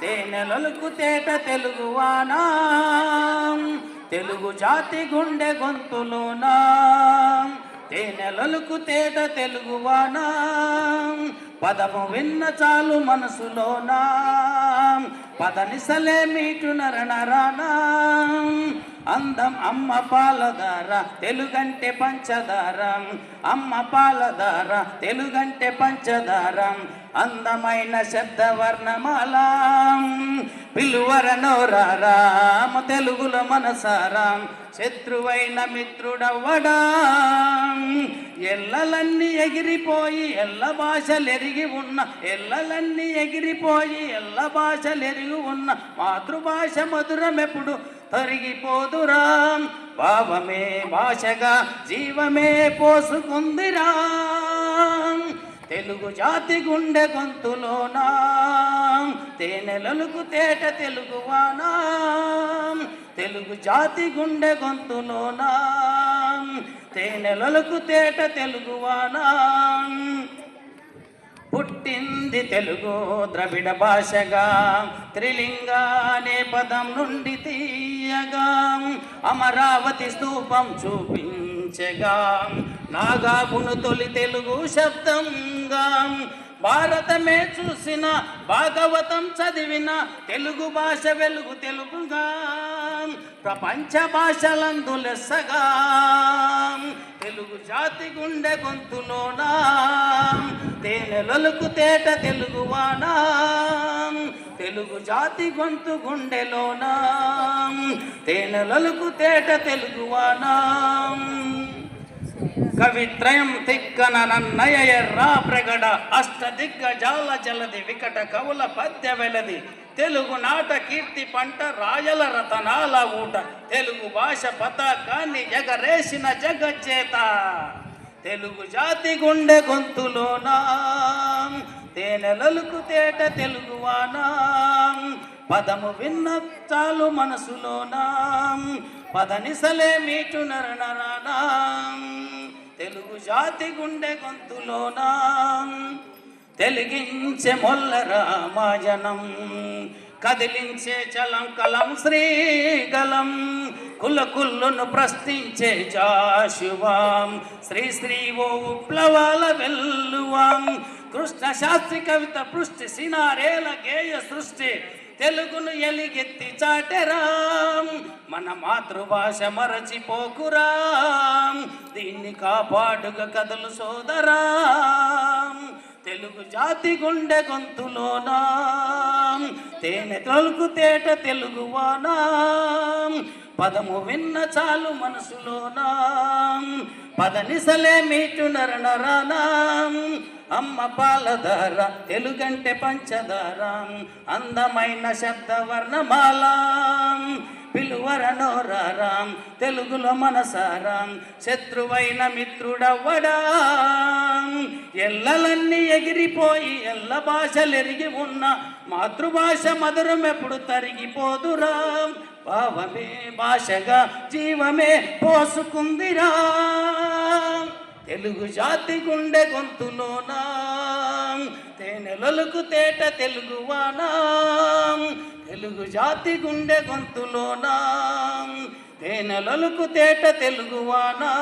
తేనెలకు తేట తెలుగువానా తెలుగు జాతి గుండె గొంతులోనా? తేనెలకు తేట తెలుగువానా పదము విన్న చాలు మనసులోనా? పదనిసలే మీటు నరనరానా అందం అమ్మ పాలధార తెలుగంటే పంచదారం. అమ్మ పాలధార తెలుగంటే పంచదారం. అందమైన శబ్దవర్ణమాల పిలువరనోరారామ తెలుగుల మనసారాం. శత్రువైన మిత్రుడవ్వడా ఎల్లలన్నీ ఎగిరిపోయి ఎల్ల భాషలు ఎరిగి ఉన్న ఎల్లలన్నీ ఎగిరిపోయి ఎల్ల భాషలు ఎరిగి ఉన్న మాతృభాష మధురమెప్పుడు తరిగిపోదురా. భావమే భాషగా జీవమే పోసుకుందిరా. తెలుగు జాతి గుండె గొంతులోనా. తేనెలలకు తేట తెలుగువానా తెలుగు జాతి గుండె గొంతులోనా. తేనెలలకు తేట తెలుగువానా పుట్టింది తెలుగు ద్రవిడ భాషగా. త్రిలింగ అనే పదం నుండి తీయగా. అమరావతి స్తూపం చూపించగా. నాగాపును తొలి తెలుగు శబ్దంగా. భారతమే చూసిన భాగవతం చదివిన తెలుగు భాష వెలుగు తెలుగుగా ప్రపంచ భాషలందు లెస్సగా. తెలుగు జాతి గుండె గొంతులోనా. తేనెలలకు తేట తెలుగువానా తెలుగు జాతి గొంతు గుండెలోనా. తేనెలలకు తేట తెలుగువానా కవిత్రయం తిక్కన నన్నయ రా ప్రగడ అష్ట దిగ్గజాల జలది వికట కవుల పద్య వెలది. తెలుగు నాట కీర్తి పంట రాయల రతనాల ఊట. తెలుగు భాష పతాకాన్ని ఎగరేసిన జగజ్జేత. తెలుగు జాతి గుండె గొంతులోనా తేనెలలుకు తేట తెలుగువానా పదము విన్న చాలు మనసులోనా పదనిసలే మీటు నరనరానా తెలుగు జాతి గుండె గొంతులోనా? తెలిగించే మొల్ల రామాజనం కదిలించే చలం కలం శ్రీగలం కుల కుల్లును ప్రశ్నించే జాశువాం శ్రీ శ్రీ ఓ విప్లవాల వెల్లువాం కృష్ణ శాస్త్రి కవిత పృష్టి సినారేల గేయ సృష్టి తెలుగును ఎలిగెత్తి చాటెరాం. మన మాతృభాష మరచిపోకురాం. దీన్ని కాపాడుగ కథలు సోదరాం. తెలుగు జాతి గుండె గొంతులోనా. తేనె తొలుకు తేట తెలుగువానా పదము విన్న చాలు మనసులోనా? పదనిసలే మీటు నరనరానా? అమ్మ పాలధార తెలుగంటే పంచదార? అందమైన శబ్దవర్ణమాల? పిలువరనోరారాం తెలుగులో మనసారాం? శత్రువైన మిత్రుడవ్వడా? ఎల్లలన్నీ ఎగిరిపోయి ఎల్ల భాషలు ఎరిగి ఉన్న మాతృభాష మధురం ఎప్పుడు తరిగిపోదురా? భావమే భాషగా జీవమే పోసుకుందిరా. తెలుగు జాతి గుండె గొంతులోనా? తేనెలలకు తేట తెలుగువానా తెలుగు జాతి గుండె గొంతులోనా? తేనెలలకు తేట తెలుగువానా